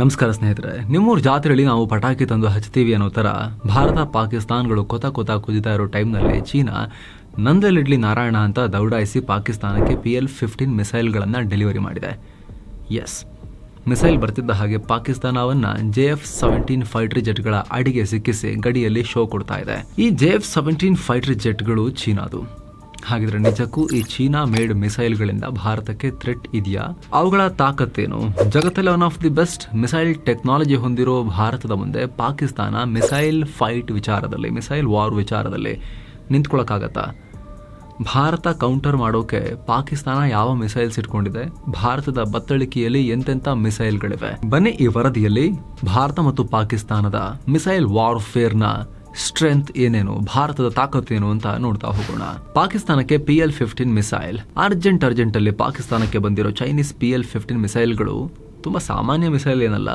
ನಮಸ್ಕಾರ ಸ್ನೇಹಿತರೆ, ನಿಮ್ಮೂರ ಜಾತ್ರೆಯಲ್ಲಿ ನಾವು ಪಟಾಕಿ ತಂದು ಹಚ್ತೀವಿ ಅನ್ನೋ ಥರ ಭಾರತ, ಪಾಕಿಸ್ತಾನಗಳು ಕೊತ ಕೊತ ಕುದಿತಾ ಇರೋ ಟೈಮ್ನಲ್ಲಿ ಚೀನಾ ನಂದಲಿಡ್ಲಿ ನಾರಾಯಣ ಅಂತ ದೌಡಾಯಿಸಿ ಪಾಕಿಸ್ತಾನಕ್ಕೆ ಪಿ ಎಲ್ ಫಿಫ್ಟೀನ್ ಮಿಸೈಲ್ಗಳನ್ನು ಡೆಲಿವರಿ ಮಾಡಿದೆ. ಎಸ್ ಮಿಸೈಲ್ ಬರ್ತಿದ್ದ ಹಾಗೆ ಪಾಕಿಸ್ತಾನವನ್ನು ಜೆ ಎಫ್ ಸೆವೆಂಟೀನ್ ಫೈಟರ್ ಜೆಟ್ಗಳ ಅಡಿಗೆ ಸಿಕ್ಕಿಸಿ ಗಡಿಯಲ್ಲಿ ಶೋ ಕೊಡ್ತಾ ಇದೆ. ಈ ಜೆ ಎಫ್ ಸೆವೆಂಟೀನ್ ಫೈಟರ್ ಜೆಟ್ಗಳು ಚೀನಾದು. ಹಾಗಿದ್ರೆ ನಿಜಕ್ಕೂ ಈ ಚೀನಾ ಮೇಡ್ ಮಿಸೈಲ್ಗಳಿಂದ ಭಾರತಕ್ಕೆ ಥ್ರೆಟ್ ಇದೆಯಾ? ಅವುಗಳ ತಾಕತ್ತೇನು? ಜಗತ್ತಲ್ಲಿ one of the best missile technology ಹೊಂದಿರೋ ಭಾರತದ ಮುಂದೆ ಪಾಕಿಸ್ತಾನ ಮಿಸೈಲ್ ಫೈಟ್ ವಿಚಾರದಲ್ಲಿ ಮಿಸೈಲ್ ವಾರ್ ವಿಚಾರದಲ್ಲಿ ನಿಂತ್ಕೊಳ್ಳೋಕ್ಕಾಗತ್ತಾ ಭಾರತ ಕೌಂಟರ್ ಮಾಡೋಕೆ ಪಾಕಿಸ್ತಾನ ಯಾವ ಮಿಸೈಲ್ಸ್ ಇಟ್ಕೊಂಡಿದೆ? ಭಾರತದ ಬತ್ತಳಿಕೆಯಲ್ಲಿ ಎಂತೆಂಥ ಮಿಸೈಲ್ಗಳಿವೆ ಬನ್ನಿ ಈ ವರದಿಯಲ್ಲಿ ಭಾರತ ಮತ್ತು ಪಾಕಿಸ್ತಾನದ ಮಿಸೈಲ್ ವಾರ್ಫೇರ್ನ ಸ್ಟ್ರೆಂತ್ ಏನೇನು, ಭಾರತದ ತಾಕತ್ತು ಏನು ಅಂತ ನೋಡ್ತಾ ಹೋಗೋಣ. ಪಾಕಿಸ್ತಾನಕ್ಕೆ P L fifteen missile urgent urgent ಅಲ್ಲಿ ಪಾಕಿಸ್ತಾನಕ್ಕೆ ಬಂದಿರೋ ಚೈನೀಸ್ ಪಿ ಎಲ್ ಫಿಫ್ಟೀನ್ ಮಿಸೈಲ್ಗಳು ತುಂಬಾ ಸಾಮಾನ್ಯ ಮಿಸೈಲ್ ಏನಲ್ಲ,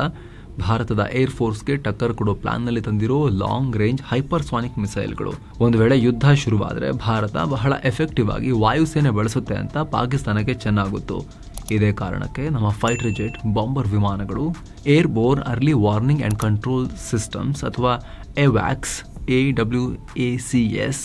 ಭಾರತದ ಏರ್ ಫೋರ್ಸ್ಗೆ ಟಕ್ಕರ್ ಕೊಡೋ ಪ್ಲಾನ್ನಲ್ಲಿ ತಂದಿರೋ ಲಾಂಗ್ ರೇಂಜ್ ಹೈಪರ್ಸಾನಿಕ್ ಮಿಸೈಲ್ಗಳು ಒಂದು ವೇಳೆ ಯುದ್ಧ ಶುರುವಾದರೆ ಭಾರತ ಬಹಳ ಎಫೆಕ್ಟಿವ್ ಆಗಿ ವಾಯುಸೇನೆ ಬಳಸುತ್ತೆ ಅಂತ ಪಾಕಿಸ್ತಾನಕ್ಕೆ ಚೆನ್ನಾಗುತ್ತು. ಇದೇ ಕಾರಣಕ್ಕೆ ನಮ್ಮ ಫೈಟರ್ ಜೆಟ್ ಬಾಂಬರ್ ವಿಮಾನಗಳು airborne early warning and control systems ಅಥವಾ ಎವ್ಯಾಕ್ಸ್ A W A C S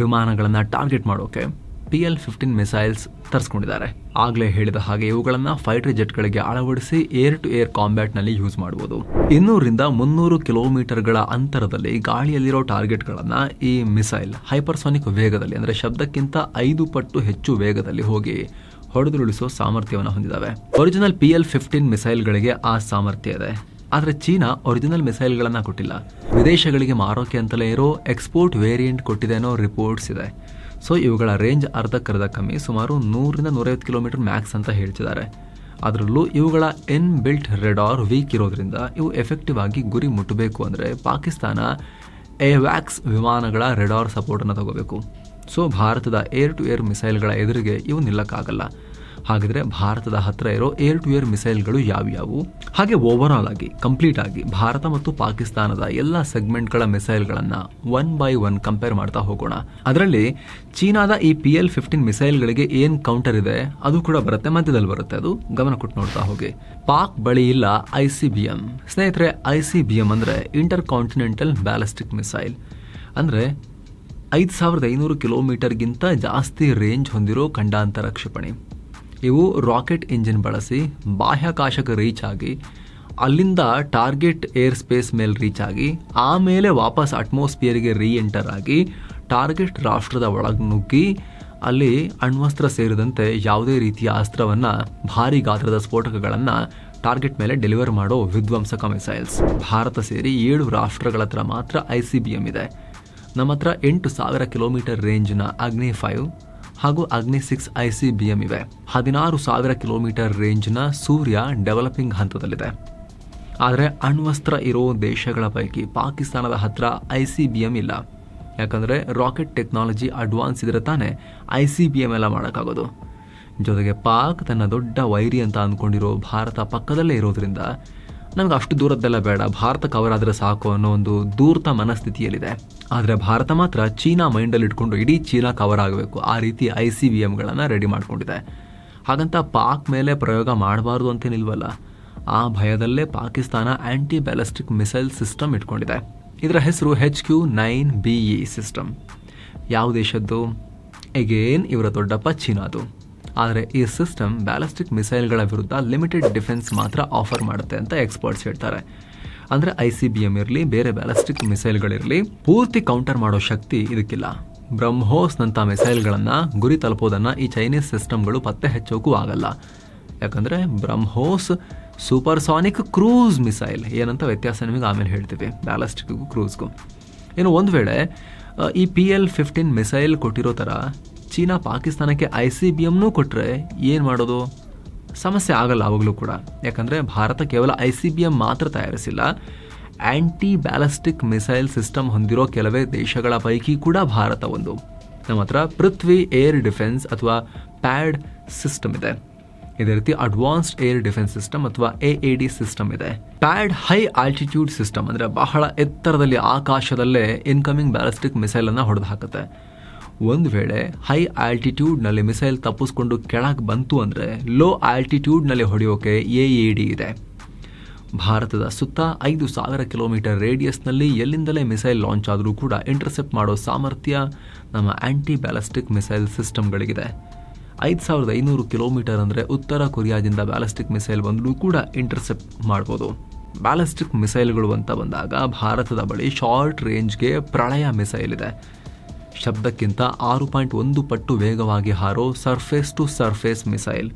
ವಿಮಾನಗಳನ್ನು ಟಾರ್ಗೆಟ್ ಮಾಡೋಕ್ಕೆ ಪಿ ಎಲ್ ಫಿಫ್ಟೀನ್ ಮಿಸೈಲ್ಸ್ ತರಿಸ್ಕೊಂಡಿದ್ದಾರೆ. ಆಗಲೇ ಹೇಳಿದ ಹಾಗೆ ಇವುಗಳನ್ನು ಫೈಟರ್ ಜೆಟ್ಗಳಿಗೆ ಅಳವಡಿಸಿ ಏರ್ ಟು ಏರ್ ಕಾಂಬ್ಯಾಟ್ನಲ್ಲಿ ಯೂಸ್ ಮಾಡಬಹುದು ಇನ್ನೂರಿಂದ ಮುನ್ನೂರು ಕಿಲೋಮೀಟರ್ಗಳ ಅಂತರದಲ್ಲಿ ಗಾಳಿಯಲ್ಲಿರೋ ಟಾರ್ಗೆಟ್ಗಳನ್ನು ಈ ಮಿಸೈಲ್ ಹೈಪರ್ಸೋನಿಕ್ ವೇಗದಲ್ಲಿ ಅಂದರೆ ಶಬ್ದಕ್ಕಿಂತ ಐದು ಪಟ್ಟು ಹೆಚ್ಚು ವೇಗದಲ್ಲಿ ಹೋಗಿ ಹೊಡೆದುರುಳಿಸೋ ಸಾಮರ್ಥ್ಯವನ್ನು ಹೊಂದಿದ್ದಾವೆ. ಒರಿಜಿನಲ್ ಪಿ ಎಲ್ ಫಿಫ್ಟೀನ್ ಮಿಸೈಲ್ಗಳಿಗೆ ಆ ಸಾಮರ್ಥ್ಯ ಇದೆ. ಆದರೆ ಚೀನಾ ಒರಿಜಿನಲ್ ಮಿಸೈಲ್ಗಳನ್ನು ಕೊಟ್ಟಿಲ್ಲ. ವಿದೇಶಗಳಿಗೆ ಮಾರೋಕೆ ಅಂತಲೇ ಇರೋ ಎಕ್ಸ್ಪೋರ್ಟ್ ವೇರಿಯಂಟ್ ಕೊಟ್ಟಿದೆ ಅನ್ನೋ ರಿಪೋರ್ಟ್ಸ್ ಇದೆ. ಸೊ ಇವುಗಳ ರೇಂಜ್ ಅರ್ಧಕ್ಕರ್ಧ ಕಮ್ಮಿ, ಸುಮಾರು ನೂರಿಂದ ನೂರೈವತ್ತು ಕಿಲೋಮೀಟರ್ ಮ್ಯಾಕ್ಸ್ ಅಂತ ಹೇಳ್ತಿದ್ದಾರೆ. ಅದರಲ್ಲೂ ಇವುಗಳ ಎನ್ ಬಿಲ್ಟ್ ರೆಡಾರ್ ವೀಕ್ ಇರೋದ್ರಿಂದ ಇವು ಎಫೆಕ್ಟಿವ್ ಆಗಿ ಗುರಿ ಮುಟ್ಟಬೇಕು ಅಂದರೆ ಪಾಕಿಸ್ತಾನ ಎವ್ಯಾಕ್ಸ್ ವಿಮಾನಗಳ ರೆಡಾರ್ ಸಪೋರ್ಟನ್ನು ತಗೋಬೇಕು. ಸೊ ಭಾರತದ ಏರ್ ಟು ಏರ್ ಮಿಸೈಲ್ಗಳ ಎದುರಿಗೆ ಇವು ನಿಲ್ಲಕ್ಕಾಗಲ್ಲ. ಹಾಗಿದ್ರೆ ಭಾರತದ ಹತ್ರ ಇರೋ ಏರ್ ಟು ಏರ್ ಮಿಸೈಲ್ಗಳು ಯಾವ್ಯಾವು? ಹಾಗೆ ಓವರ್ ಆಲ್ ಆಗಿ ಕಂಪ್ಲೀಟ್ ಆಗಿ ಭಾರತ ಮತ್ತು ಪಾಕಿಸ್ತಾನದ ಎಲ್ಲ ಸೆಗ್ಮೆಂಟ್ಗಳ ಮಿಸೈಲ್ಗಳನ್ನ ಒನ್ ಬೈ ಒನ್ ಕಂಪೇರ್ ಮಾಡ್ತಾ ಹೋಗೋಣ. ಅದರಲ್ಲಿ ಚೀನಾದ ಈ ಪಿ ಎಲ್ ಫಿಫ್ಟೀನ್ ಮಿಸೈಲ್ಗಳಿಗೆ ಏನ್ ಕೌಂಟರ್ ಇದೆ? ಅದು ಕೂಡ ಬರುತ್ತೆ, ಮಧ್ಯದಲ್ಲಿ ಬರುತ್ತೆ ಅದು. ಗಮನ ಕೊಟ್ಟು ನೋಡ್ತಾ ಹೋಗಿ. ಪಾಕ್ ಬಳಿ ಇಲ್ಲ ಐ ಸಿ ಬಿ ಎಂ ಸ್ನೇಹಿತರೆ ಐ ಸಿ ಬಿ ಎಂ ಅಂದ್ರೆ ಇಂಟರ್ ಕಾಂಟಿನೆಂಟಲ್ ಬ್ಯಾಲಿಸ್ಟಿಕ್ ಮಿಸೈಲ್ ಅಂದ್ರೆ ಐದು ಸಾವಿರದ ಐನೂರು ಕಿಲೋಮೀಟರ್ಗಿಂತ ಜಾಸ್ತಿ ರೇಂಜ್ ಹೊಂದಿರೋ ಖಂಡಾಂತರ ಕ್ಷಿಪಣಿ. ಇವು ರಾಕೆಟ್ ಇಂಜಿನ್ ಬಳಸಿ ಬಾಹ್ಯಾಕಾಶಕ್ಕೆ ರೀಚ್ ಆಗಿ, ಅಲ್ಲಿಂದ ಟಾರ್ಗೆಟ್ ಏರ್ ಸ್ಪೇಸ್ ಮೇಲೆ ರೀಚ್ ಆಗಿ, ಆಮೇಲೆ ವಾಪಸ್ ಅಟ್ಮಾಸ್ಫಿಯರ್ಗೆ ರೀ ಎಂಟರ್ ಆಗಿ ಟಾರ್ಗೆಟ್ ರಾಷ್ಟ್ರದ ಒಳಗೆ ನುಗ್ಗಿ, ಅಲ್ಲಿ ಅಣ್ವಸ್ತ್ರ ಸೇರಿದಂತೆ ಯಾವುದೇ ರೀತಿಯ ಅಸ್ತ್ರವನ್ನು, ಭಾರಿ ಗಾತ್ರದ ಸ್ಫೋಟಕಗಳನ್ನು ಟಾರ್ಗೆಟ್ ಮೇಲೆ ಡೆಲಿವರ್ ಮಾಡೋ ವಿಧ್ವಂಸಕ ಮಿಸೈಲ್ಸ್ ಭಾರತ ಸೇರಿ ಏಳು ರಾಷ್ಟ್ರಗಳ ಮಾತ್ರ ಐ ಸಿ ಬಿ ಎಂ ಇದೆ. ನಮ್ಮ ಹತ್ರ ಎಂಟು ಸಾವಿರ ಕಿಲೋಮೀಟರ್ ರೇಂಜ್ನ ಅಗ್ನಿ ಫೈವ್ ಹಾಗೂ Agni six I C B M ಇವೆ. ಹದಿನಾರು ಸಾವಿರ ಕಿಲೋಮೀಟರ್ ರೇಂಜ್ನ ಸೂರ್ಯ ಡೆವಲಪಿಂಗ್ ಹಂತದಲ್ಲಿದೆ. ಆದರೆ ಅಣ್ವಸ್ತ್ರ ಇರೋ ದೇಶಗಳ ಪೈಕಿ ಪಾಕಿಸ್ತಾನದ ಹತ್ರ ಐ ಸಿ ಬಿ ಎಂ ಇಲ್ಲ. ಯಾಕಂದರೆ ರಾಕೆಟ್ ಟೆಕ್ನಾಲಜಿ ಅಡ್ವಾನ್ಸ್ ಇದ್ರೆ ತಾನೇ ಐ ಸಿ ಬಿ ಎಂ ಎಲ್ಲ ಮಾಡೋಕ್ಕಾಗೋದು. ಜೊತೆಗೆ ಪಾಕ್ ತನ್ನ ದೊಡ್ಡ ವೈರಿ ಅಂತ ಅಂದ್ಕೊಂಡಿರೋ ಭಾರತ ಪಕ್ಕದಲ್ಲೇ ಇರೋದ್ರಿಂದ ನಮ್ಗೆ ಅಷ್ಟು ದೂರದ್ದೆಲ್ಲ ಬೇಡ ಭಾರತ ಕವರ್ ಆದರೆ ಸಾಕು ಅನ್ನೋ ಒಂದು ದೂರ್ತ ಮನಸ್ಥಿತಿಯಲ್ಲಿದೆ. ಆದರೆ ಭಾರತ ಮಾತ್ರ ಚೀನಾ ಮೈಂಡಲ್ಲಿ ಇಟ್ಕೊಂಡು ಇಡೀ ಚೀನಾ ಕವರ್ ಆಗಬೇಕು. ಆ ರೀತಿ ಐ ಸಿ ವಿ ಎಮ್ಗಳನ್ನು ರೆಡಿ ಮಾಡಿಕೊಂಡಿದೆ. ಹಾಗಂತ ಪಾಕ್ ಮೇಲೆ ಪ್ರಯೋಗ ಮಾಡಬಾರ್ದು ಅಂತೇನಿಲ್ವಲ್ಲ, ಆ ಭಯದಲ್ಲೇ Pakistan anti ballistic missile system ಇಟ್ಕೊಂಡಿದೆ. ಇದರ ಹೆಸರು H Q nine B E system. ಯಾವ ದೇಶದ್ದು? ಎಗೇನ್ ಇವರ ದೊಡ್ಡಪ್ಪ ಚೀನಾದು. ಆದರೆ ಈ ಸಿಸ್ಟಮ್ ಬ್ಯಾಲಿಸ್ಟಿಕ್ ಮಿಸೈಲ್ಗಳ ವಿರುದ್ಧ ಲಿಮಿಟೆಡ್ ಡಿಫೆನ್ಸ್ ಮಾತ್ರ ಆಫರ್ ಮಾಡುತ್ತೆ ಅಂತ ಎಕ್ಸ್ಪರ್ಟ್ಸ್ ಹೇಳ್ತಾರೆ. ಅಂದರೆ ಐ ಸಿ ಬಿ ಎಂ ಇರಲಿ, ಬೇರೆ ಬ್ಯಾಲಿಸ್ಟಿಕ್ ಮಿಸೈಲ್ಗಳಿರಲಿ, ಪೂರ್ತಿ ಕೌಂಟರ್ ಮಾಡೋ ಶಕ್ತಿ ಇದಕ್ಕಿಲ್ಲ. ಬ್ರಹ್ಮೋಸ್ನಂಥ ಮಿಸೈಲ್ಗಳನ್ನು ಗುರಿ ತಲುಪೋದನ್ನು ಈ ಚೈನೀಸ್ ಸಿಸ್ಟಮ್ಗಳು ಪತ್ತೆ ಹಚ್ಚೋಕ್ಕೂ ಆಗಲ್ಲ. ಯಾಕಂದರೆ ಬ್ರಹ್ಮೋಸ್ ಸೂಪರ್ಸಾನಿಕ್ ಕ್ರೂಸ್ ಮಿಸೈಲ್, ಏನಂತ ವ್ಯತ್ಯಾಸ ನಿಮಗೆ ಆಮೇಲೆ ಹೇಳ್ತೀವಿ, ಬ್ಯಾಲಿಸ್ಟಿಕ್ಗೂ ಕ್ರೂಸ್ಗೂ. ಇನ್ನು ಒಂದು ವೇಳೆ ಈ ಪಿ ಎಲ್ ಫಿಫ್ಟೀನ್ ಮಿಸೈಲ್ ಕೊಟ್ಟಿರೋ ಥರ ಚೀನಾ ಪಾಕಿಸ್ತಾನಕ್ಕೆ ಐ ಸಿ ಬಿ ಎಮ್ನೂ ಕೊಟ್ಟರೆ ಏನು ಮಾಡೋದು? ಸಮಸ್ಯೆ ಆಗಲ್ಲ ಆವಾಗಲೂ ಕೂಡ. ಯಾಕಂದರೆ ಭಾರತ ಕೇವಲ ಐ ಸಿ ಬಿ ಎಂ ಮಾತ್ರ ತಯಾರಿಸಿಲ್ಲ. ಆ್ಯಂಟಿ ಬ್ಯಾಲಿಸ್ಟಿಕ್ ಮಿಸೈಲ್ ಸಿಸ್ಟಮ್ ಹೊಂದಿರೋ ಕೆಲವೇ ದೇಶಗಳ ಪೈಕಿ ಕೂಡ ಭಾರತ ಒಂದು. ನಮ್ಮ ಹತ್ರ ಪೃಥ್ವಿ ಏರ್ ಡಿಫೆನ್ಸ್ ಅಥವಾ ಪ್ಯಾಡ್ ಸಿಸ್ಟಮ್ ಇದೆ. ಇದೇ ರೀತಿ ಅಡ್ವಾನ್ಸ್ಡ್ ಏರ್ ಡಿಫೆನ್ಸ್ ಸಿಸ್ಟಮ್ ಅಥವಾ ಎ ಎ ಡಿ ಸಿಸ್ಟಮ್ ಇದೆ. ಪ್ಯಾಡ್ ಹೈ ಆಲ್ಟಿಟ್ಯೂಡ್ ಸಿಸ್ಟಮ್ ಅಂದರೆ ಬಹಳ ಎತ್ತರದಲ್ಲಿ ಆಕಾಶದಲ್ಲೇ ಇನ್ಕಮಿಂಗ್ ಬ್ಯಾಲಿಸ್ಟಿಕ್ ಮಿಸೈಲನ್ನು ಹೊಡೆದು ಹಾಕುತ್ತೆ. ಒಂದು ವೇಳೆ ಹೈ ಆಲ್ಟಿಟ್ಯೂಡ್ನಲ್ಲಿ ಮಿಸೈಲ್ ತಪ್ಪಿಸ್ಕೊಂಡು ಕೆಳಗೆ ಬಂತು ಅಂದರೆ ಲೋ ಆಲ್ಟಿಟ್ಯೂಡ್ನಲ್ಲಿ ಹೊಡೆಯೋಕೆ ಎ ಎ ಡಿ ಇದೆ. ಭಾರತದ ಸುತ್ತ ಐದು ಸಾವಿರ ಕಿಲೋಮೀಟರ್ ರೇಡಿಯಸ್ನಲ್ಲಿ ಎಲ್ಲಿಂದಲೇ ಮಿಸೈಲ್ ಲಾಂಚ್ ಆದರೂ ಕೂಡ ಇಂಟರ್ಸೆಪ್ಟ್ ಮಾಡೋ ಸಾಮರ್ಥ್ಯ ನಮ್ಮ ಆಂಟಿ ಬ್ಯಾಲಿಸ್ಟಿಕ್ ಮಿಸೈಲ್ ಸಿಸ್ಟಮ್ಗಳಿಗಿದೆ ಐದು ಸಾವಿರದ ಐನೂರು ಕಿಲೋಮೀಟರ್ ಅಂದರೆ ಉತ್ತರ ಕೊರಿಯಾದಿಂದ ಬ್ಯಾಲಿಸ್ಟಿಕ್ ಮಿಸೈಲ್ ಬಂದರೂ ಕೂಡ ಇಂಟರ್ಸೆಪ್ಟ್ ಮಾಡ್ಬೋದು. ಬ್ಯಾಲಿಸ್ಟಿಕ್ ಮಿಸೈಲ್ಗಳು ಅಂತ ಬಂದಾಗ ಭಾರತದ ಬಳಿ ಶಾರ್ಟ್ ರೇಂಜ್ಗೆ ಪ್ರಳಯ ಮಿಸೈಲ್ ಇದೆ. ಶಬ್ದಕ್ಕಿಂತ ಆರು ಪಾಯಿಂಟ್ ಒಂದು ಪಟ್ಟು ವೇಗವಾಗಿ ಹಾರೋ surface to surface missile.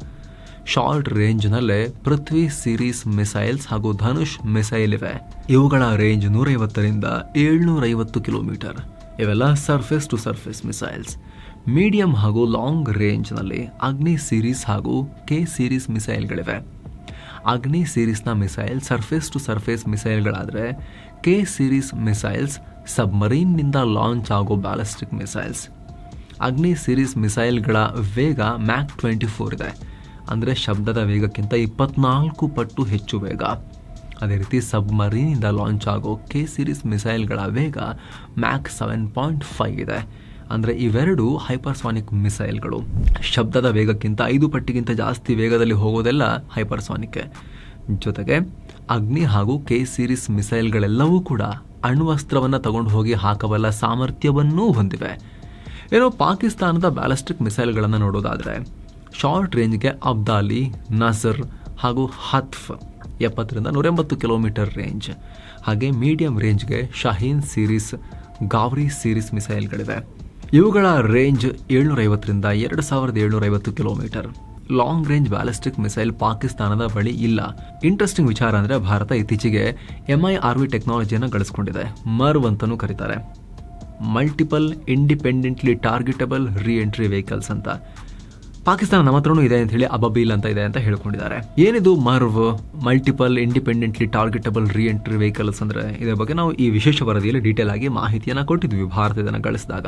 Short ರೇಂಜ್ನಲ್ಲೇ Prithvi series missiles ಹಾಗೂ ಧನುಷ್ ಮಿಸೈಲ್ ಇವೆ. ಇವುಗಳ ರೇಂಜ್ ನೂರೈವತ್ತರಿಂದ ಏಳ್ನೂರೈವತ್ತು ಕಿಲೋಮೀಟರ್. ಇವೆಲ್ಲ surface to surface missiles. Medium ಹಾಗೂ ಲಾಂಗ್ ರೇಂಜ್ನಲ್ಲಿ ಅಗ್ನಿ ಸಿರೀಸ್ ಹಾಗೂ ಕೆ ಸಿರೀಸ್ ಮಿಸೈಲ್ಗಳಿವೆ. ಅಗ್ನಿ ಸೀರೀಸ್ನ ಮಿಸೈಲ್ ಸರ್ಫೇಸ್ ಟು ಸರ್ಫೇಸ್ ಮಿಸೈಲ್ಗಳಾದರೆ ಕೆ ಸೀರೀಸ್ ಮಿಸೈಲ್ಸ್ ಸಬ್ಮರೀನ್ನಿಂದ ಲಾಂಚ್ ಆಗೋ ಬ್ಯಾಲಿಸ್ಟಿಕ್ ಮಿಸೈಲ್ಸ್. ಅಗ್ನಿ ಸೀರೀಸ್ ಮಿಸೈಲ್ಗಳ ವೇಗ ಮ್ಯಾಕ್ ಟ್ವೆಂಟಿ ಫೋರ್ ಇದೆ. ಅಂದರೆ ಶಬ್ದದ ವೇಗಕ್ಕಿಂತ ಇಪ್ಪತ್ನಾಲ್ಕು ಪಟ್ಟು ಹೆಚ್ಚು ವೇಗ. ಅದೇ ರೀತಿ ಸಬ್ಮರೀನಿಂದ ಲಾಂಚ್ ಆಗೋ ಕೆ ಸೀರೀಸ್ ಮಿಸೈಲ್ಗಳ ವೇಗ ಮ್ಯಾಕ್ ಸೆವೆನ್ ಪಾಯಿಂಟ್ ಫೈವ್ ಇದೆ. ಅಂದರೆ ಇವೆರಡು ಹೈಪರ್ಸಾನಿಕ್ ಮಿಸೈಲ್ಗಳು. ಶಬ್ದದ ವೇಗಕ್ಕಿಂತ ಐದು ಪಟ್ಟಿಗಿಂತ ಜಾಸ್ತಿ ವೇಗದಲ್ಲಿ ಹೋಗೋದೆಲ್ಲ ಹೈಪರ್ಸಾನಿಕ್. ಜೊತೆಗೆ ಅಗ್ನಿ ಹಾಗೂ ಕೆ ಸೀರೀಸ್ ಮಿಸೈಲ್ಗಳೆಲ್ಲವೂ ಕೂಡ ಅಣ್ವಸ್ತ್ರವನ್ನು ತಗೊಂಡು ಹೋಗಿ ಹಾಕಬಲ್ಲ ಸಾಮರ್ಥ್ಯವನ್ನೂ ಹೊಂದಿವೆ. ಏನೋ ಪಾಕಿಸ್ತಾನದ ಬ್ಯಾಲಿಸ್ಟಿಕ್ ಮಿಸೈಲ್ಗಳನ್ನು ನೋಡೋದಾದರೆ, ಶಾರ್ಟ್ ರೇಂಜ್ಗೆ ಅಬ್ದಾಲಿ, ನಸರ್ ಹಾಗೂ ಹತ್ಫ್ ಎಪ್ಪತ್ತರಿಂದ ನೂರೆಂಬತ್ತು ಕಿಲೋಮೀಟರ್ ರೇಂಜ್. ಹಾಗೆ ಮೀಡಿಯಂ ರೇಂಜ್ಗೆ ಶಹೀನ್ ಸೀರೀಸ್, ಗಾವ್ರಿ ಸೀರೀಸ್ ಮಿಸೈಲ್ಗಳಿವೆ. ಇವುಗಳ ರೇಂಜ್ ಏಳ್ನೂರೈವತ್ತರಿಂದ ಎರಡು ಸಾವಿರದ ಏಳ್ನೂರೈವತ್ತು kilometre. Long range ballistic missile ಪಾಕಿಸ್ತಾನದ ಬಳಿ ಇಲ್ಲ. ಇಂಟ್ರೆಸ್ಟಿಂಗ್ ವಿಚಾರ ಅಂದರೆ ಭಾರತ ಇತ್ತೀಚೆಗೆ ಎಂ ಐ ಆರ್ ವಿ ಟೆಕ್ನಾಲಜಿಯನ್ನು ಗಳಿಸ್ಕೊಂಡಿದೆ. ಮರ್ವ್ ಅಂತಲೂ ಕರೀತಾರೆ. ಮಲ್ಟಿಪಲ್ ಇಂಡಿಪೆಂಡೆಂಟ್ಲಿ ಟಾರ್ಗೆಟಬಲ್ ರೀ ಎಂಟ್ರಿ ವೆಹಿಕಲ್ಸ್ ಅಂತ. ಪಾಕಿಸ್ತಾನ ನಮ್ಮ ಹತ್ರನೂ ಇದೆ ಅಂತ ಹೇಳಿ ಅಬಬೀಲ್ ಅಂತ ಇದೆ ಅಂತ ಹೇಳ್ಕೊಂಡಿದ್ದಾರೆ. ಏನಿದು ಮರ್ವ್? ಮಲ್ಟಿಪಲ್ ಇಂಡಿಪೆಂಡೆಂಟ್ಲಿ ಟಾರ್ಗೆಟಬಲ್ ರೀ ಎಂಟ್ರಿ ವೆಹಿಕಲ್ಸ್ ಅಂದರೆ ಇದರ ಬಗ್ಗೆ ನಾವು ಈ ವಿಶೇಷ ವರದಿಯಲ್ಲಿ ಡೀಟೇಲ್ ಆಗಿ ಮಾಹಿತಿಯನ್ನು ಕೊಟ್ಟಿದ್ವಿ. ಭಾರತದನ್ನು ಗಳಿಸಿದಾಗ.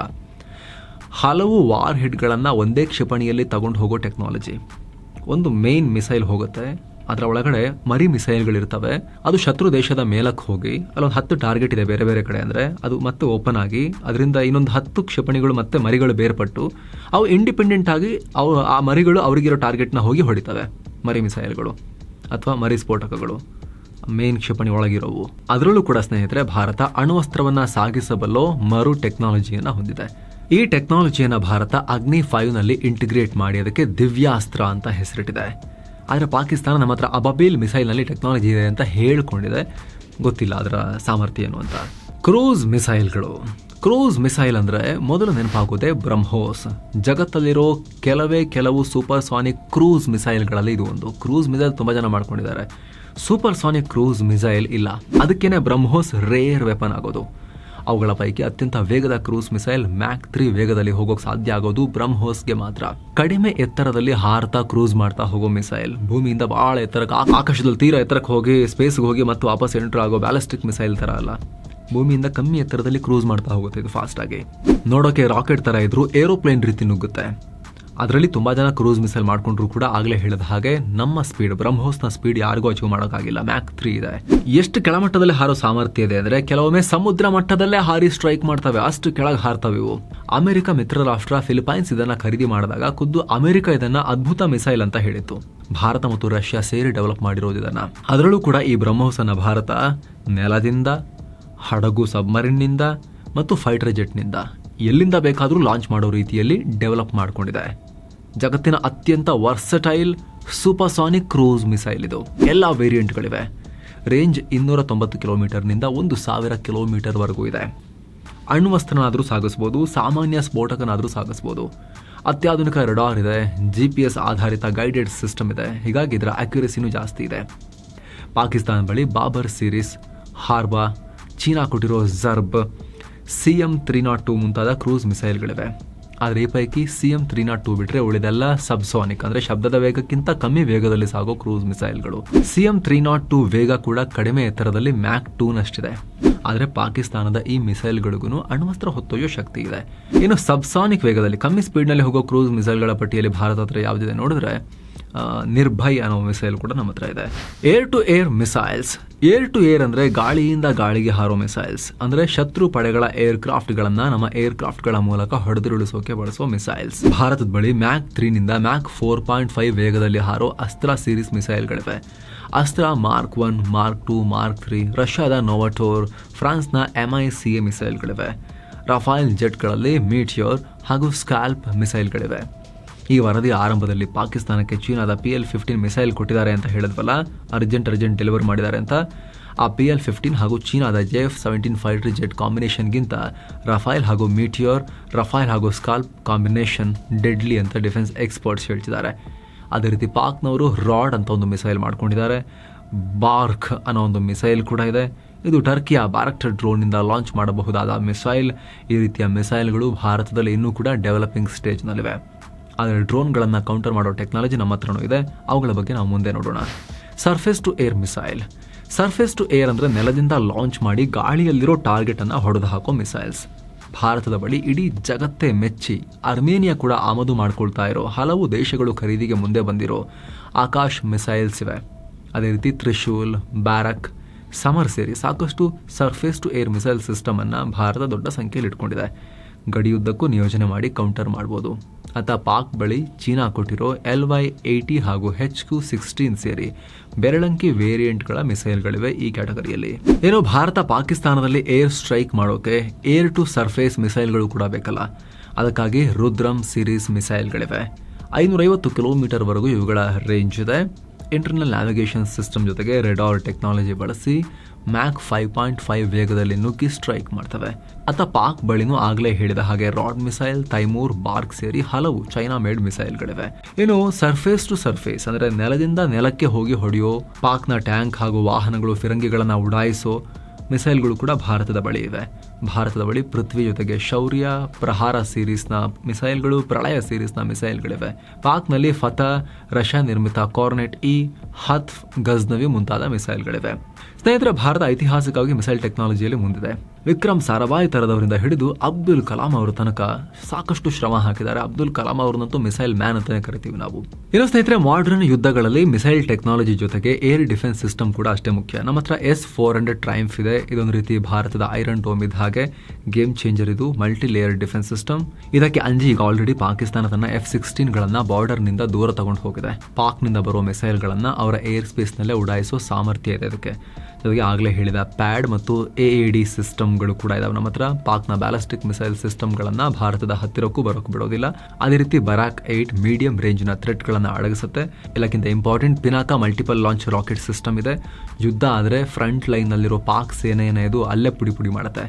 ಹಲವು ವಾರ್ ಹೆಡ್ಗಳನ್ನು ಒಂದೇ ಕ್ಷಿಪಣಿಯಲ್ಲಿ ತಗೊಂಡು ಹೋಗೋ ಟೆಕ್ನಾಲಜಿ. ಒಂದು ಮೇನ್ ಮಿಸೈಲ್ ಹೋಗುತ್ತೆ, ಅದರ ಒಳಗಡೆ ಮರಿ ಮಿಸೈಲ್ಗಳಿರ್ತವೆ ಅದು ಶತ್ರು ದೇಶದ ಮೇಲಕ್ಕೆ ಹೋಗಿ, ಅಲ್ಲೊಂದು ಹತ್ತು ಟಾರ್ಗೆಟ್ ಇದೆ ಬೇರೆ ಬೇರೆ ಕಡೆ ಅಂದರೆ, ಅದು ಮತ್ತೆ ಓಪನ್ ಆಗಿ, ಅದರಿಂದ ಇನ್ನೊಂದು ಹತ್ತು ಕ್ಷಿಪಣಿಗಳು ಮತ್ತೆ ಮರಿಗಳು ಬೇರ್ಪಟ್ಟು, ಅವು ಇಂಡಿಪೆಂಡೆಂಟ್ ಆಗಿ ಅವು, ಆ ಮರಿಗಳು ಅವರಿಗಿರೋ ಟಾರ್ಗೆಟ್ನ ಹೋಗಿ ಹೊಡಿತವೆ, ಮರಿ ಮಿಸೈಲ್ಗಳು ಅಥವಾ ಮರಿ ಸ್ಫೋಟಕಗಳು. ಮೇನ್ ಕ್ಷಿಪಣಿ ಒಳಗಿರೋವು. ಅದರಲ್ಲೂ ಕೂಡ ಸ್ನೇಹಿತರೆ, ಭಾರತ ಅಣುವಸ್ತ್ರವನ್ನು ಸಾಗಿಸಬಲ್ಲೋ ಮರು ಟೆಕ್ನಾಲಜಿಯನ್ನು ಹೊಂದಿದೆ. ಈ ಟೆಕ್ನಾಲಜಿಯನ್ನು ಭಾರತ ಅಗ್ನಿ ಫೈವ್ನಲ್ಲಿ ಇಂಟಿಗ್ರೇಟ್ ಮಾಡಿ, ಅದಕ್ಕೆ ದಿವ್ಯಾಸ್ತ್ರ ಅಂತ ಹೆಸರಿಟ್ಟಿದೆ. ಆದರೆ ಪಾಕಿಸ್ತಾನ ನಮ್ಮ ಹತ್ರ ಅಬಬೀಲ್ ಮಿಸೈಲ್ನಲ್ಲಿ ಟೆಕ್ನಾಲಜಿ ಇದೆ ಅಂತ ಹೇಳಿಕೊಂಡಿದೆ. ಗೊತ್ತಿಲ್ಲ ಅದರ ಸಾಮರ್ಥ್ಯ ಏನು ಅಂತ. ಕ್ರೂಸ್ ಮಿಸೈಲ್ಗಳು. ಕ್ರೂಸ್ ಮಿಸೈಲ್ ಅಂದರೆ ಮೊದಲು ನೆನಪಾಗೋದೆ ಬ್ರಹ್ಮೋಸ್. ಜಗತ್ತಲ್ಲಿರೋ ಕೆಲವೇ ಕೆಲವು ಸೂಪರ್ ಸಾನಿಕ್ ಕ್ರೂಸ್ ಮಿಸೈಲ್ಗಳಲ್ಲಿ ಇದು ಒಂದು. ಕ್ರೂಸ್ ಮಿಸೈಲ್ ತುಂಬ ಜನ ಮಾಡ್ಕೊಂಡಿದ್ದಾರೆ. ಸೂಪರ್ ಸಾನಿಕ್ ಕ್ರೂಸ್ ಮಿಸೈಲ್ ಇಲ್ಲ. ಅದಕ್ಕೇನೆ ಬ್ರಹ್ಮೋಸ್ ರೇರ್ ವೆಪನ್ ಆಗೋದು. ಅವುಗಳ ಪೈಕಿ ಅತ್ಯಂತ ವೇಗದ ಕ್ರೂಸ್ ಮಿಸೈಲ್ ಮ್ಯಾಕ್ ತ್ರೀ ವೇಗದಲ್ಲಿ ಹೋಗೋಕೆ ಸಾಧ್ಯ ಆಗೋದು ಬ್ರಹ್ಮೋಸ್ಗೆ ಮಾತ್ರ. ಕಡಿಮೆ ಎತ್ತರದಲ್ಲಿ ಹಾರ್ತಾ ಕ್ರೂಸ್ ಮಾಡ್ತಾ ಹೋಗೋ ಮಿಸೈಲ್. ಭೂಮಿಯಿಂದ ಬಹಳ ಎತ್ತರಕ್ಕೆ ಆಕಾಶದಲ್ಲಿ ತೀರಾ ಎತ್ತರಕ್ಕೆ ಹೋಗಿ, ಸ್ಪೇಸ್ಗೆ ಹೋಗಿ ಮತ್ತು ವಾಪಸ್ ಎಂಟರ್ ಆಗೋ ಬ್ಯಾಲಿಸ್ಟಿಕ್ ಮಿಸೈಲ್ ತರ ಅಲ್ಲ. ಭೂಮಿಯಿಂದ ಕಮ್ಮಿ ಎತ್ತರದಲ್ಲಿ ಕ್ರೂಸ್ ಮಾಡ್ತಾ ಹೋಗುತ್ತೆ ಇದು ಫಾಸ್ಟ್ ಆಗಿ. ನೋಡೋಕೆ ರಾಕೆಟ್ ತರ ಇದ್ರು ಏರೋಪ್ಲೇನ್ ರೀತಿ ನುಗ್ಗುತ್ತೆ. ಅದರಲ್ಲಿ ತುಂಬಾ ಜನ ಕ್ರೂಸ್ ಮಿಸೈಲ್ ಮಾಡ್ಕೊಂಡ್ರು ಕೂಡ ಆಗಲೇ ಹೇಳಿದ ಹಾಗೆ ನಮ್ಮ ಸ್ಪೀಡ್ ಬ್ರಹ್ಮೋಸ್ನ ಸ್ಪೀಡ್ ಯಾರಿಗೂ ಅಚೀವ್ ಮಾಡೋಕ್ಕಾಗಿಲ್ಲ. ಮ್ಯಾಕ್ ತ್ರೀ ಇದೆ. ಎಷ್ಟು ಕೆಳಮಟ್ಟದಲ್ಲಿ ಹಾರೋ ಸಾಮರ್ಥ್ಯ ಇದೆ ಅಂದ್ರೆ ಕೆಲವೊಮ್ಮೆ ಸಮುದ್ರ ಮಟ್ಟದಲ್ಲೇ ಹಾರಿ ಸ್ಟ್ರೈಕ್ ಮಾಡ್ತವೆ. ಅಷ್ಟು ಕೆಳಗೆ ಹಾರ್ತವೆ ಇವು. ಅಮೆರಿಕ ಮಿತ್ರ ರಾಷ್ಟ್ರ ಫಿಲಿಪೈನ್ಸ್ ಇದನ್ನ ಖರೀದಿ ಮಾಡಿದಾಗ ಖುದ್ದು ಅಮೆರಿಕ ಇದನ್ನ ಅದ್ಭುತ ಮಿಸೈಲ್ ಅಂತ ಹೇಳಿತ್ತು. ಭಾರತ ಮತ್ತು ರಷ್ಯಾ ಸೇರಿ ಡೆವಲಪ್ ಮಾಡಿರೋದು ಇದನ್ನ. ಅದರಲ್ಲೂ ಕೂಡ ಈ ಬ್ರಹ್ಮೋಸ್ ಅನ್ನ ಭಾರತ ನೆಲದಿಂದ, ಹಡಗು ಸಬ್ಮರಿನ್ನಿಂದ ಮತ್ತು ಫೈಟರ್ ಜೆಟ್ನಿಂದ ಎಲ್ಲಿಂದ ಬೇಕಾದರೂ ಲಾಂಚ್ ಮಾಡೋ ರೀತಿಯಲ್ಲಿ ಡೆವಲಪ್ ಮಾಡಿಕೊಂಡಿದೆ. ಜಗತ್ತಿನ ಅತ್ಯಂತ ವರ್ಸಟೈಲ್ ಸೂಪರ್ಸಾನಿಕ್ ಕ್ರೂಸ್ ಮಿಸೈಲ್ ಇದು. ಎಲ್ಲ ವೇರಿಯಂಟ್ಗಳಿವೆ ರೇಂಜ್ ಇನ್ನೂರ ತೊಂಬತ್ತು ಕಿಲೋಮೀಟರ್ನಿಂದ ಒಂದು ಸಾವಿರ ಕಿಲೋಮೀಟರ್ವರೆಗೂ ಇದೆ. ಅಣ್ವಸ್ತ್ರನಾದರೂ ಸಾಗಿಸ್ಬೋದು, ಸಾಮಾನ್ಯ ಸ್ಫೋಟಕನಾದರೂ ಸಾಗಿಸ್ಬೋದು. ಅತ್ಯಾಧುನಿಕ ರಡಾರ್ ಇದೆ ಜಿ ಪಿ ಎಸ್ ಆಧಾರಿತ ಗೈಡೆಡ್ ಸಿಸ್ಟಮ್ ಇದೆ, ಹೀಗಾಗಿ ಇದರ ಅಕ್ಯುರಸಿನೂ ಜಾಸ್ತಿ ಇದೆ. ಪಾಕಿಸ್ತಾನ ಬಳಿ ಬಾಬರ್ ಸೀರೀಸ್ ಹಾರ್ಬಾ ಚೀನಾ ಕೊಟ್ಟಿರೋ Zarb C M three naught two ಮುಂತಾದ ಕ್ರೂಸ್ ಮಿಸೈಲ್ಗಳಿವೆ ಆದರೆ ಈ ಪೈಕಿ C M three naught two ಬಿಟ್ಟರೆ ಉಳಿದೆಲ್ಲ ಸಬ್ಸಾನಿಕ್, ಅಂದರೆ ಶಬ್ದದ ವೇಗಕ್ಕಿಂತ ಕಮ್ಮಿ ವೇಗದಲ್ಲಿ ಸಾಗೋ cruise ಮಿಸೈಲ್ಗಳು. C M three naught two ವೇಗ ಕೂಡ ಕಡಿಮೆ ಎತ್ತರದಲ್ಲಿ ಮ್ಯಾಕ್ ಟೂನಷ್ಟಿದೆ. ಆದರೆ ಪಾಕಿಸ್ತಾನದ ಈ ಮಿಸೈಲ್ಗಳಿಗೂ ಅಣ್ವಸ್ತ್ರ ಹೊತ್ತೊಯ್ಯೋ ಶಕ್ತಿ ಇದೆ. ಇನ್ನು ಸಬ್ಸಾನಿಕ್ ವೇಗದಲ್ಲಿ ಕಮ್ಮಿ ಸ್ಪೀಡ್ನಲ್ಲಿ ಹೋಗೋ ಕ್ರೂಸ್ ಮಿಸೈಲ್ಗಳ ಪಟ್ಟಿಯಲ್ಲಿ ಭಾರತ ಹತ್ರ ಯಾವುದಿದೆ ನೋಡಿದ್ರೆ ನಿರ್ಭಯ್ ಅನ್ನೋ ಮಿಸೈಲ್ ಕೂಡ ನಮ್ಮ ಹತ್ರ ಇದೆ. Air to air missiles. Air to air ಅಂದರೆ ಗಾಳಿಯಿಂದ ಗಾಳಿಗೆ ಹಾರೋ ಮಿಸೈಲ್ಸ್. ಅಂದರೆ ಶತ್ರು ಪಡೆಗಳ ಏರ್ ಕ್ರಾಫ್ಟ್ಗಳನ್ನು ನಮ್ಮ ಏರ್ ಕ್ರಾಫ್ಟ್ಗಳ ಮೂಲಕ ಹೊಡೆದುರುಳಿಸೋಕೆ ಬಳಸುವ ಮಿಸೈಲ್ಸ್. ಭಾರತದ ಬಳಿ ಮ್ಯಾಕ್ ತ್ರೀನಿಂದ ಮ್ಯಾಕ್ ಫೋರ್ ಪಾಯಿಂಟ್ ಫೈವ್ ವೇಗದಲ್ಲಿ ಹಾರೋ Astra series ಮಿಸೈಲ್ಗಳಿವೆ. Astra mark one, mark two, mark three, ರಷ್ಯಾದ ನೋವಾಟೋರ್, ಫ್ರಾನ್ಸ್ನ ಎಂಐ ಸಿ ಎ ಮಿಸೈಲ್ಗಳಿವೆ. ರಫಾಯಲ್ ಜೆಟ್ಗಳಲ್ಲಿ ಮೀಟಿಯೋರ್ ಹಾಗೂ ಸ್ಕಾಲ್ಪ್ ಮಿಸೈಲ್ಗಳಿವೆ. ಈ ವರದಿ ಆರಂಭದಲ್ಲಿ ಪಾಕಿಸ್ತಾನಕ್ಕೆ ಚೀನಾದ ಪಿ ಎಲ್ ಫಿಫ್ಟೀನ್ ಮಿಸೈಲ್ ಕೊಟ್ಟಿದ್ದಾರೆ ಅಂತ ಹೇಳಿದ್ವಲ್ಲ? ಅರ್ಜೆಂಟ್ ಅರ್ಜೆಂಟ್ ಡೆಲಿವರ್ ಮಾಡಿದ್ದಾರೆ ಅಂತ. ಆ ಪಿ ಎಲ್ ಫಿಫ್ಟೀನ್ ಹಾಗೂ ಚೀನಾದ J F seventeen fighter jet ಕಾಂಬಿನೇಷನ್ಗಿಂತ Rafale ಹಾಗೂ ಮೀಟಿಯೋರ್ ರಫೈಲ್ ಹಾಗೂ ಸ್ಕಾಲ್ಪ್ ಕಾಂಬಿನೇಷನ್ ಡೆಡ್ಲಿ ಅಂತ ಡಿಫೆನ್ಸ್ ಎಕ್ಸ್ಪರ್ಟ್ಸ್ ಹೇಳ್ತಿದ್ದಾರೆ. ಅದೇ ರೀತಿ ಪಾಕ್ನವರು ರಾಡ್ ಅಂತ ಒಂದು ಮಿಸೈಲ್ ಮಾಡ್ಕೊಂಡಿದ್ದಾರೆ. ಬಾರ್ಕ್ ಅನ್ನೋ ಒಂದು ಮಿಸೈಲ್ ಕೂಡ ಇದೆ. ಇದು ಟರ್ಕಿಯ ಬಾರಕ್ಟರ್ ಡ್ರೋನಿಂದ ಲಾಂಚ್ ಮಾಡಬಹುದಾದ ಮಿಸೈಲ್. ಈ ರೀತಿಯ ಮಿಸೈಲ್ಗಳು ಭಾರತದಲ್ಲಿ ಇನ್ನೂ ಕೂಡ ಡೆವಲಪಿಂಗ್ ಸ್ಟೇಜ್ನಲ್ಲಿವೆ ಆದರೆ ಡ್ರೋನ್ಗಳನ್ನು ಕೌಂಟರ್ ಮಾಡೋ ಟೆಕ್ನಾಲಜಿ ನಮ್ಮ ಹತ್ರನೂ ಇದೆ. ಅವುಗಳ ಬಗ್ಗೆ ನಾವು ಮುಂದೆ ನೋಡೋಣ. Surface to air missile surface to air ಅಂದರೆ ನೆಲದಿಂದ ಲಾಂಚ್ ಮಾಡಿ ಗಾಳಿಯಲ್ಲಿರೋ ಟಾರ್ಗೆಟನ್ನು ಹೊಡೆದು ಹಾಕೋ ಮಿಸೈಲ್ಸ್ ಭಾರತದ ಬಳಿ ಇಡೀ ಜಗತ್ತೇ ಮೆಚ್ಚಿ ಅರ್ಮೇನಿಯಾ ಕೂಡ ಆಮದು ಮಾಡ್ಕೊಳ್ತಾ ಇರೋ ಹಲವು ದೇಶಗಳು ಖರೀದಿಗೆ ಮುಂದೆ ಬಂದಿರೋ ಆಕಾಶ್ ಮಿಸೈಲ್ಸ್ ಇವೆ. ಅದೇ ರೀತಿ ತ್ರಿಶೂಲ್, ಬ್ಯಾರಕ್, ಸಮರ್ ಸೇರಿ ಸಾಕಷ್ಟು ಸರ್ಫೇಸ್ ಟು ಏರ್ ಮಿಸೈಲ್ ಸಿಸ್ಟಮನ್ನು ಭಾರತ ದೊಡ್ಡ ಸಂಖ್ಯೆಯಲ್ಲಿ ಇಟ್ಕೊಂಡಿದೆ ಗಡಿಯುದ್ದಕ್ಕೂ ನಿಯೋಜನೆ ಮಾಡಿ ಕೌಂಟರ್ ಮಾಡ್ಬೋದು. ಅತ ಪಾಕ್ ಬಳಿ ಚೀನಾ ಕೊಟ್ಟಿರೋ ಎಲ್ ವೈ ಏಯ್ಟಿ ಹಾಗೂ ಹೆಚ್ ಕ್ಯೂ ಸಿಕ್ಸ್ಟೀನ್ ಸೇರಿ ಬೆರಳಂಕಿ ವೇರಿಯಂಟ್ಗಳ ಮಿಸೈಲ್ಗಳಿವೆ ಈ ಕ್ಯಾಟಗರಿಯಲ್ಲಿ. ಏನು ಭಾರತ ಪಾಕಿಸ್ತಾನದಲ್ಲಿ ಏರ್ ಸ್ಟ್ರೈಕ್ ಮಾಡೋಕೆ ಏರ್ ಟು ಸರ್ಫೇಸ್ ಮಿಸೈಲ್ಗಳು ಕೂಡ ಬೇಕಲ್ಲ. ಅದಕ್ಕಾಗಿ ರುದ್ರಂ ಸಿರೀಸ್ ಮಿಸೈಲ್ಗಳಿವೆ. ಐನೂರೈವತ್ತು ಕಿಲೋಮೀಟರ್ವರೆಗೂ ಇವುಗಳ ರೇಂಜ್ ಇದೆ. ಇಂಟರ್ನಲ್ ನ್ಯಾವಿಗೇಷನ್ ಸಿಸ್ಟಮ್ ಜೊತೆಗೆ ರೆಡಾರ್ ಟೆಕ್ನಾಲಜಿ ಬಳಸಿ ಮ್ಯಾಕ್ ಫೈವ್ ಪಾಯಿಂಟ್ ಫೈವ್ ವೇಗದಲ್ಲಿ ನುಗ್ಗಿ ಸ್ಟ್ರೈಕ್ ಮಾಡ್ತವೆ. ಅತ್ತ ಪಾಕ್ ಬಳಿನೂ ಆಗಲೇ ಹೇಳಿದ ಹಾಗೆ ರಾಡ್ ಮಿಸೈಲ್ ತೈಮೂರ್ ಬಾರ್ಕ್ ಸೇರಿ ಹಲವು ಚೈನಾ ಮೇಡ್ ಮಿಸೈಲ್ಗಳಿವೆ ಇನ್ನು ಸರ್ಫೇಸ್ ಟು ಸರ್ಫೇಸ್ ಅಂದರೆ ನೆಲದಿಂದ ನೆಲಕ್ಕೆ ಹೋಗಿ ಹೊಡೆಯೋ ಪಾಕ್ನ ಟ್ಯಾಂಕ್ ಹಾಗೂ ವಾಹನಗಳು ಫಿರಂಗಿಗಳನ್ನು ಉಡಾಯಿಸೋ ಮಿಸೈಲ್ಗಳು ಕೂಡ ಭಾರತದ ಬಳಿ ಇವೆ. ಭಾರತದ ಬಳಿ ಪೃಥ್ವಿ ಜೊತೆಗೆ ಶೌರ್ಯ, ಪ್ರಹಾರ ಸೀರೀಸ್ನ ಮಿಸೈಲ್ಗಳು ಪ್ರಳಯ ಸೀರೀಸ್ನ ಮಿಸೈಲ್ಗಳಿವೆ ಪಾಕ್ನಲ್ಲಿ ಫತ ರಷ್ಯಾ ನಿರ್ಮಿತ ಕಾರ್ನೆಟ್ ಇ ಹತ್ ಗಜ್ನವಿ ಮುಂತಾದ ಮಿಸೈಲ್ಗಳಿವೆ ಸ್ನೇಹಿತರೆ, ಭಾರತ ಐತಿಹಾಸಿಕವಾಗಿ ಮಿಸೈಲ್ ಟೆಕ್ನಾಲಜಿಯಲ್ಲಿ ಮುಂದಿದೆ. ವಿಕ್ರಮ್ ಸಾರಾಭಾಯಿ ತರದವರಿಂದ ಹಿಡಿದು ಅಬ್ದುಲ್ ಕಲಾಂ ಅವರ ತನಕ ಸಾಕಷ್ಟು ಶ್ರಮ ಹಾಕಿದ್ದಾರೆ. ಅಬ್ದುಲ್ ಕಲಾಂ ಅವರನ್ನಂತೂ ಮಿಸೈಲ್ ಮ್ಯಾನ್ ಅಂತಾನೆ ಕರಿತೀವಿ ನಾವು. ಇನ್ನು ಸ್ನೇಹಿತರೆ ಮಾಡರ್ನ್ ಯುದ್ಧಗಳಲ್ಲಿ ಮಿಸೈಲ್ ಟೆಕ್ನಾಲಜಿ ಜೊತೆಗೆ ಏರ್ ಡಿಫೆನ್ಸ್ ಸಿಸ್ಟಮ್ ಕೂಡ ಅಷ್ಟೇ ಮುಖ್ಯ. ನಮ್ಮ ಹತ್ರ ಎಸ್ ಫೋರ್ ಹಂಡ್ರೆಡ್ ಟ್ರೈಂಫ್ ಇದೆ. ಇದೊಂದು ರೀತಿ ಭಾರತದ ಐರನ್ ಡೋಮ್ ಇದ್ದ ಹಾಗೆ ಗೇಮ್ ಚೇಂಜರ್ ಇದು. ಮಲ್ಟಿ ಲೇಯರ್ ಡಿಫೆನ್ಸ್ ಸಿಸ್ಟಮ್ ಇದಕ್ಕೆ ಅಂಜಿ ಈಗ ಆಲ್ರೆಡಿ ಪಾಕಿಸ್ತಾನ ತನ್ನ ಎಫ್ ಸಿಕ್ಸ್ಟೀನ್ ಗಳನ್ನ ಬಾರ್ಡರ್ನಿಂದ ದೂರ ತಗೊಂಡು ಹೋಗಿದೆ. ಪಾಕ್ನಿಂದ ಬರುವ ಮಿಸೈಲ್ ಗಳನ್ನ ಅವರ ಏರ್ ಸ್ಪೇಸ್ ನಲ್ಲೇ ಉಡಾಯಿಸೋ ಸಾಮರ್ಥ್ಯ ಇದೆ ಇದಕ್ಕೆ. ಜೊತೆಗೆ ಆಗಲೇ ಹೇಳಿದ ಪ್ಯಾಡ್ ಮತ್ತು ಎ ಎ ಡಿ ಸಿಸ್ಟಮ್ಗಳು ಕೂಡ ಇದಾವೆ. ನಮ್ಮ ಹತ್ರ ಪಾಕ್ನ ಬ್ಯಾಲಿಸ್ಟಿಕ್ ಮಿಸೈಲ್ ಸಿಸ್ಟಮ್ಗಳನ್ನು ಭಾರತದ ಹತ್ತಿರಕ್ಕೂ ಬರೋಕ್ಕೆ ಬಿಡೋದಿಲ್ಲ. ಅದೇ ರೀತಿ ಬರಾಕ್ ಏಟ್ ಮೀಡಿಯಂ ರೇಂಜ್ನ ಥ್ರೆಟ್ಗಳನ್ನು ಅಡಗಿಸುತ್ತೆ. ಎಲ್ಲಕ್ಕಿಂತ important Pinaka multiple launch rocket system ಇದೆ. ಯುದ್ಧ ಆದರೆ ಫ್ರಂಟ್ ಲೈನ್ನಲ್ಲಿರೋ ಪಾಕ್ ಸೇನೆಯನ್ನು ಇದು ಅಲ್ಲೇ ಪುಡಿ ಪುಡಿ ಮಾಡುತ್ತೆ.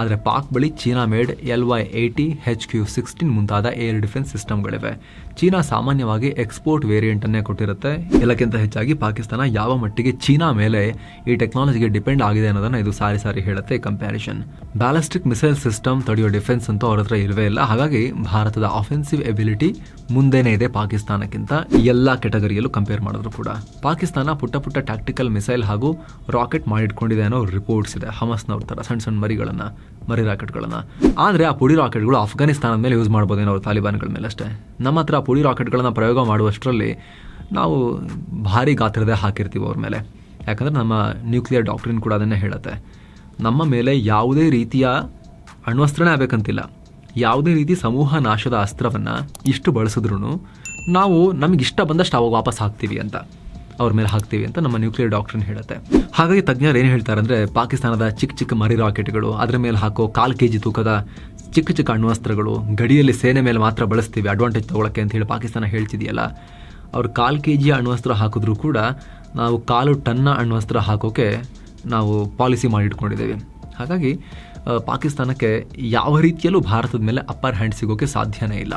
ಆದರೆ ಪಾಕ್ ಬಳಿ China made L Y eighty H Q sixteen ಮುಂತಾದ ಏರ್ ಡಿಫೆನ್ಸ್ ಸಿಸ್ಟಮ್ಗಳಿವೆ. ಚೀನಾ ಸಾಮಾನ್ಯವಾಗಿ ಎಕ್ಸ್ಪೋರ್ಟ್ ವೇರಿಯಂಟ್ ಅನ್ನೇ ಕೊಟ್ಟಿರುತ್ತೆ. ಎಲ್ಲಕ್ಕಿಂತ ಹೆಚ್ಚಾಗಿ ಪಾಕಿಸ್ತಾನ ಯಾವ ಮಟ್ಟಿಗೆ ಚೀನಾ ಮೇಲೆ ಈ ಟೆಕ್ನಾಲಜಿಗೆ ಡಿಪೆಂಡ್ ಆಗಿದೆ ಅನ್ನೋದನ್ನ ಇದು ಸಾರಿ ಸಾರಿ ಹೇಳುತ್ತೆ ಕಂಪ್ಯಾರಿಸನ್ ಬ್ಯಾಲಿಸ್ಟಿಕ್ ಮಿಸೈಲ್ ಸಿಸ್ಟಮ್ ತಡೆಯೋ ಡಿಫೆನ್ಸ್ ಅಂತೂ ಅವ್ರ ಹತ್ರ ಇಲ್ಲವೇ ಇಲ್ಲ. ಹಾಗಾಗಿ ಭಾರತದ ಆಫೆನ್ಸಿವ್ ಎಬಿಲಿಟಿ ಮುಂದೆನೇ ಇದೆ ಪಾಕಿಸ್ತಾನಕ್ಕಿಂತ ಎಲ್ಲ ಕೆಟಗರಿಯಲ್ಲೂ ಕಂಪೇರ್ ಮಾಡಿದ್ರು ಕೂಡ. ಪಾಕಿಸ್ತಾನ ಪುಟ್ಟ ಪುಟ್ಟ ಟ್ಯಾಕ್ಟಿಕಲ್ ಮಿಸೈಲ್ ಹಾಗೂ ರಾಕೆಟ್ ಮಾಡಿಟ್ಕೊಂಡಿದೆ ಅನ್ನೋ ರಿಪೋರ್ಟ್ಸ್ ಇದೆ ಹಮಸ್ನವ್ರ ಥರ ಸಣ್ಣ ಸಣ್ಣ ಮರಿಗಳನ್ನ. ಮರಿ ರಾಕೆಟ್ಗಳನ್ನು. ಆದರೆ ಆ ಪುಡಿ ರಾಕೆಟ್ಗಳು ಅಫ್ಘಾನಿಸ್ತಾನದ ಮೇಲೆ ಯೂಸ್ ಮಾಡ್ಬೋದೇನೋ ಅವ್ರು ತಾಲಿಬಾನ್ಗಳ ಮೇಲೆ ಅಷ್ಟೇ. ನಮ್ಮ ಹತ್ರ ಆ ಪುಡಿ ರಾಕೆಟ್ಗಳನ್ನು ಪ್ರಯೋಗ ಮಾಡುವಷ್ಟರಲ್ಲಿ ನಾವು ಭಾರಿ ಗಾತ್ರದೇ ಹಾಕಿರ್ತೀವಿ ಅವ್ರ ಮೇಲೆ. ಯಾಕಂದರೆ ನಮ್ಮ ನ್ಯೂಕ್ಲಿಯರ್ ಡಾಕ್ಟ್ರಿನ್ ಕೂಡ ಅದನ್ನೇ ಹೇಳುತ್ತೆ. ನಮ್ಮ ಮೇಲೆ ಯಾವುದೇ ರೀತಿಯ ಅಣ್ವಸ್ತ್ರನೇ ಆಗಬೇಕಂತಿಲ್ಲ. ಯಾವುದೇ ರೀತಿ ಸಮೂಹ ನಾಶದ ಅಸ್ತ್ರವನ್ನು ಇಷ್ಟು ಬಳಸಿದ್ರು ನಾವು ನಮಗಿಷ್ಟ ಬಂದಷ್ಟು ಅವಾಗ ವಾಪಸ್ ಹಾಕ್ತೀವಿ ಅಂತ. ಅವ್ರ ಮೇಲೆ ಹಾಕ್ತೀವಿ ಅಂತ ನಮ್ಮ ನ್ಯೂಕ್ಲಿಯರ್ ಡಾಕ್ಟ್ರಿನ್ ಹೇಳುತ್ತೆ. ಹಾಗಾಗಿ ತಜ್ಞರು ಏನು ಹೇಳ್ತಾರೆ ಅಂದರೆ ಪಾಕಿಸ್ತಾನದ ಚಿಕ್ಕ ಚಿಕ್ಕ ಮರಿ ರಾಕೆಟ್ಗಳು ಅದರ ಮೇಲೆ ಹಾಕೋ ಕಾಲು ಕೆ ಜಿ ತೂಕದ ಚಿಕ್ಕ ಚಿಕ್ಕ ಅಣ್ವಸ್ತ್ರಗಳು ಗಡಿಯಲ್ಲಿ ಸೇನೆ ಮೇಲೆ ಮಾತ್ರ ಬಳಸ್ತೀವಿ ಅಡ್ವಾಂಟೇಜ್ ತೊಗೊಳಕ್ಕೆ ಅಂತ ಹೇಳಿ ಪಾಕಿಸ್ತಾನ ಹೇಳ್ತಿದೆಯಲ್ಲ, ಅವ್ರು ಕಾಲು ಕೆ ಜಿಯ ಅಣ್ವಸ್ತ್ರ ಹಾಕಿದ್ರು ಕೂಡ ನಾವು ಕಾಲು ಟನ್ನ ಅಣ್ವಸ್ತ್ರ ಹಾಕೋಕೆ ನಾವು ಪಾಲಿಸಿ ಮಾಡಿಟ್ಕೊಂಡಿದ್ದೇವೆ ಹಾಗಾಗಿ ಪಾಕಿಸ್ತಾನಕ್ಕೆ ಯಾವ ರೀತಿಯಲ್ಲೂ ಭಾರತದ ಮೇಲೆ ಅಪ್ಪರ್ ಹ್ಯಾಂಡ್ ಸಿಗೋಕೆ ಸಾಧ್ಯನೇ ಇಲ್ಲ.